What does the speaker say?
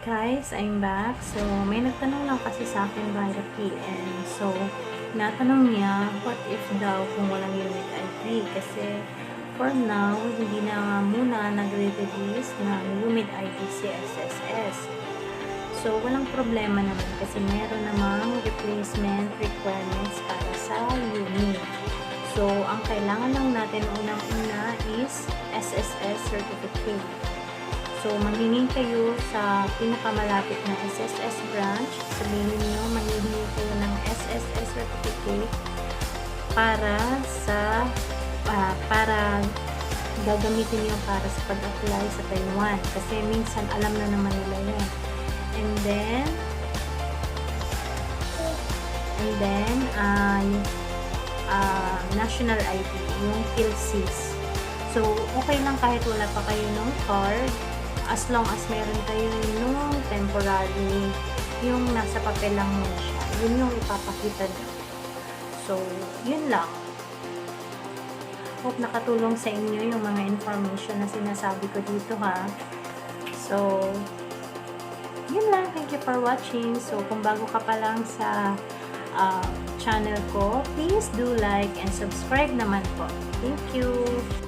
guys, I'm back. So, may nagtanong lang kasi sa akin via PM. So, natanong niya, what if daw kung walang unit ID? Kasi, for now, hindi na muna nagre-release ng unit ID si SSS. So, walang problema naman kasi meron namang replacement requirements para sa unit. So, ang kailangan lang natin unang-una is SSS certificate. So, manghingi kayo sa pinakamalapit na SSS branch. Sabihin niyo, manghingi kayo ng SSS certificate para sa ah, para gagamitin niyo para sa pag-apply sa Taiwan. Kasi minsan alam na naman nila yan. And then, and then, uh, national ID, yung PhilSys. So, okay lang kahit wala pa kayo ng card, as long as meron kayo nung temporary, yung nasa papel lang mo siya. Yun yung ipapakita nyo. So, yun lang. Hope nakatulong sa inyo yung mga information na sinasabi ko dito ha. So, yun lang. Thank you for watching. So, kung bago ka pa lang sa uh, channel ko, please do like and subscribe naman po. Thank you!